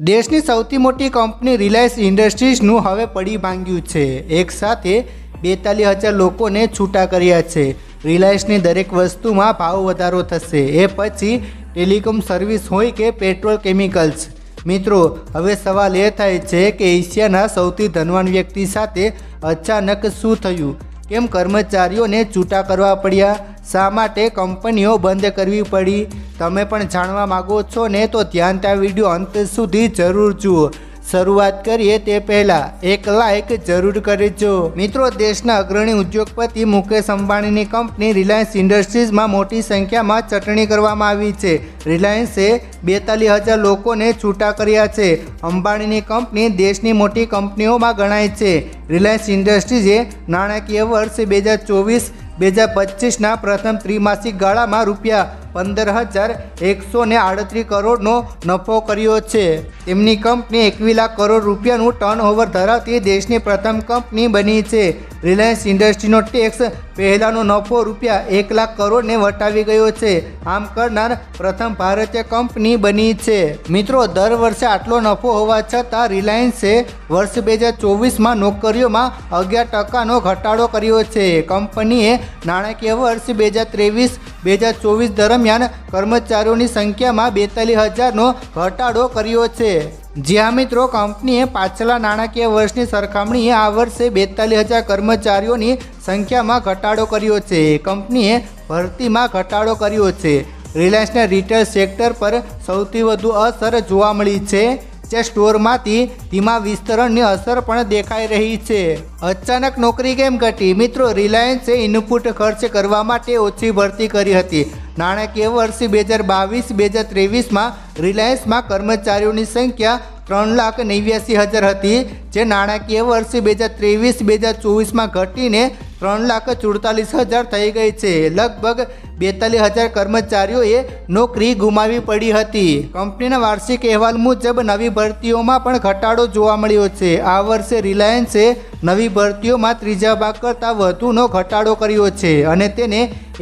દેશની સૌથી મોટી કંપની રિલાયન્સ ઇન્ડસ્ટ્રીઝનું હવે પડી ભાંગ્યું છે. એક સાથે બેતાલીસ હજાર લોકોને છૂટા કર્યા છે. રિલાયન્સની દરેક વસ્તુમાં ભાવ વધારો થશે. એ પછી ટેલિકોમ સર્વિસ હોય કે પેટ્રોલ કેમિકલ્સ? મિત્રો, હવે સવાલ એ થાય છે કે એશિયાના સૌથી ધનવાન વ્યક્તિ સાથે અચાનક શું થયું? કેમ કર્મચારીઓને છૂટા કરવા પડ્યા? શા માટે કંપનીઓ બંધ કરવી પડી? તમે પણ જાણવા માગો છો ને, તો ધ્યાનતા વીડિયો અંત સુધી જરૂર જુઓ. શરૂઆત કરીએ તે પહેલાં, એક લાઇક જરૂર કરજો મિત્રો, દેશના અગ્રણી ઉદ્યોગપતિ મુકેશ અંબાણીની કંપની રિલાયન્સ ઇન્ડસ્ટ્રીઝમાં મોટી સંખ્યામાં ચટણી કરવામાં આવી છે. રિલાયન્સે બેતાલીસ હજાર લોકોને છૂટા કર્યા છે. અંબાણીની કંપની દેશની મોટી કંપનીઓમાં ગણાય છે. રિલાયન્સ ઇન્ડસ્ટ્રીઝે નાણાકીય વર્ષ બે હજાર ચોવીસ બે હજાર પચીસના પ્રથમ ત્રિમાસિક ગાળામાં રૂપિયા પંદર હજાર એકસો ને આડત્રીસ કરોડનો નફો કર્યો છે. તેમની કંપની એકવીસ લાખ કરોડ રૂપિયાનું ટર્નઓવર ધરાવતી દેશની પ્રથમ કંપની બની છે. રિલાયન્સ ઇન્ડસ્ટ્રીનો ટેક્સ પહેલાંનો નફો રૂપિયા એક લાખ કરોડને વટાવી ગયો છે. આમ કરનાર પ્રથમ ભારતીય કંપની બની છે. મિત્રો, દર વર્ષે આટલો નફો હોવા છતાં રિલાયન્સે વર્ષ બે હજાર ચોવીસમાં નોકરીઓમાં અગિયાર ટકાનો ઘટાડો કર્યો છે. કંપનીએ નાણાકીય વર્ષ બે હજાર ત્રેવીસ બે હજાર ચોવીસ દરમિયાન કર્મચારીઓની સંખ્યામાં બેતાલીસ હજારનો ઘટાડો કર્યો છે. જ્યાં મિત્રો કંપનીએ પાછલા નાણાકીય વર્ષની સરખામણીએ આ વર્ષે બેતાલીસ હજાર કર્મચારીઓની સંખ્યામાં ઘટાડો કર્યો છે. કંપનીએ ભરતીમાં ઘટાડો કર્યો છે. રિલાયન્સના રિટેલ સેક્ટર પર સૌથી વધુ અસર જોવા મળી છે. જે સ્ટોરમાંથી ધીમા વિસ્તરણની અસર પણ દેખાઈ રહી છે. અચાનક નોકરી કેમ ઘટી? મિત્રો, રિલાયન્સે ઇનપુટ ખર્ચ કરવા માટે ઓછી ભરતી કરી હતી. નાણાકીય વર્ષ બે હજાર બાવીસ બે હજાર ત્રેવીસમાં રિલાયન્સમાં કર્મચારીઓની સંખ્યા ત્રણ લાખ નેવ્યાસી હજાર હતી, જે નાણાકીય વર્ષ બે હજાર ત્રેવીસ બે હજાર ચોવીસમાં ઘટીને ત્રણ લાખ ચુડતાલીસ હજાર થઈ ગઈ છે. લગભગ બેતાલીસ હજાર કર્મચારીઓએ નોકરી ગુમાવી પડી હતી. કંપનીના વાર્ષિક અહેવાલ મુજબ નવી ભરતીઓમાં પણ ઘટાડો જોવા મળ્યો છે. આ વર્ષે રિલાયન્સે નવી ભરતીઓમાં ત્રીજા ભાગ કરતાં વધુનો ઘટાડો કર્યો છે અને તેને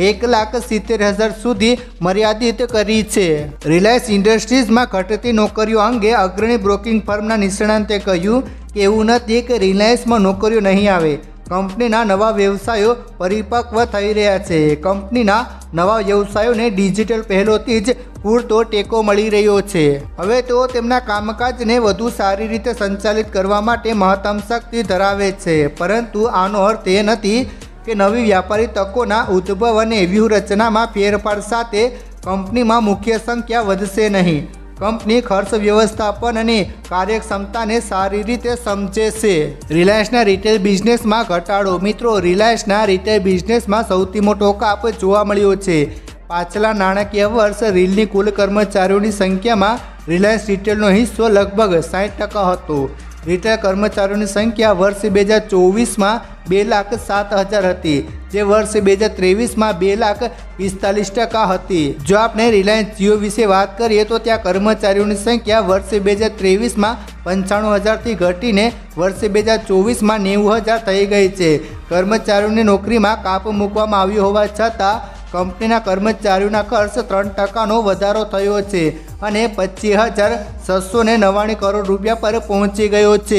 એક લાખ સિત્તેર હજાર સુધી મર્યાદિત કરી છે. રિલાયન્સ ઇન્ડસ્ટ્રીઝમાં ઘટતી નોકરીઓ અંગે અગ્રણી બ્રોકિંગ ફર્મના નિષ્ણાંતે કહ્યું કે એવું નથી કે રિલાયન્સમાં નોકરીઓ નહીં આવે. કંપનીના નવા વ્યવસાયો પરિપક્વ થઈ રહ્યા છે. કંપનીના નવા વ્યવસાયોને ડિજિટલ પહેલોથી જ પૂરતો ટેકો મળી રહ્યો છે. હવે તેઓ તેમના કામકાજને વધુ સારી રીતે સંચાલિત કરવા માટે મહત્તમ શક્તિ ધરાવે છે. પરંતુ આનો અર્થ એ નથી કે નવી વ્યાપારી તકોના ઉદ્ભવ અને વ્યૂહરચનામાં ફેરફાર સાથે કંપનીમાં મુખ્ય સંખ્યા વધશે નહીં. કંપની ખર્ચ વ્યવસ્થાપન અને કાર્યક્ષમતાને સારી રીતે સમજે છે. રિલાયન્સના રિટેલ બિઝનેસમાં ઘટાડો. મિત્રો, રિલાયન્સના રિટેલ બિઝનેસમાં સૌથી મોટો કાપ જોવા મળ્યો છે. પાછલા નાણાકીય વર્ષ રીલની કુલ કર્મચારીઓની સંખ્યામાં રિલાયન્સ રિટેલનો હિસ્સો લગભગ સાઠ ટકા હતો. રિટેલ કર્મચારીઓની સંખ્યા વર્ષ બે હજાર ચોવીસમાં બે લાખ સાત હજાર હતી, જે વર્ષ બે હજાર ત્રેવીસમાં બે લાખ પિસ્તાલીસ ટકા હતી. જો આપણે રિલાયન્સ જીઓ વિશે વાત કરીએ તો ત્યાં કર્મચારીઓની સંખ્યા વર્ષ બે હજાર ત્રેવીસમાં પંચાણું હજારથી ઘટીને વર્ષ બે હજાર ચોવીસમાં નેવું હજાર થઈ ગઈ છે. કર્મચારીઓની નોકરીમાં કાપ મૂકવામાં આવ્યો હોવા છતાં કંપનીના કર્મચારીઓના ખર્ચ ત્રણ ટકાનો વધારો થયો છે અને પચીસ હજાર છસો ને નવ્વાણું કરોડ રૂપિયા પર પહોંચી ગયો છે.